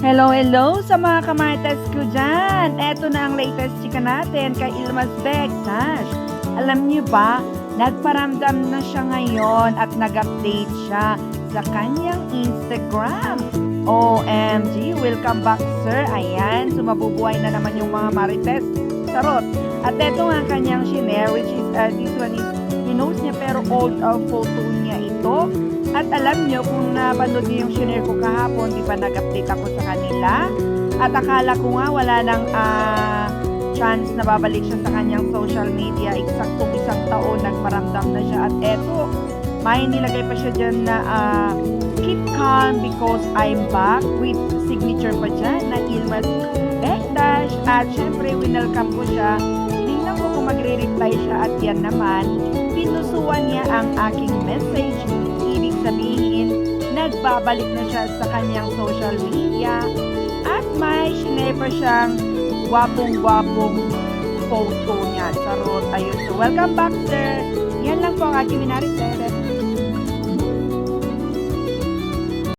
Hello, hello sa mga kamartas ko dyan. Eto na ang latest chika natin kay Ilmas Beck. Alam niyo ba, nagparamdam na siya ngayon at nag-update siya sa kanyang Instagram. OMG, welcome back sir. Ayan, sumabubuhay na naman yung mga marites. Sarot. At eto nga ang kanyang shinare, which is, uh, this one is, pinost niya pero old uh, photo niya ito. At alam nyo, kung napanood niyo yung shinare ko kahapon, di ba nag-update ako sa kanila? At akala ko nga wala nang ah, chance na babalik siya sa kanyang social media. Eksaktong isang taon, nagparamdam na siya. At eto, may nilagay pa siya dyan na ah, keep calm because I'm back with signature pa dyan na Ilmas Bekdash. At syempre, winelcome ko siya. Tingnan ko kung magre-reply siya at yan naman, pinusuan niya ang aking message. Nagbabalik na siya sa kanyang social media at may shinare pa siyang gwapong-gwapong photo niya sa road. Ayun. So, welcome back, sir. Yan lang po ang aking minari, sir.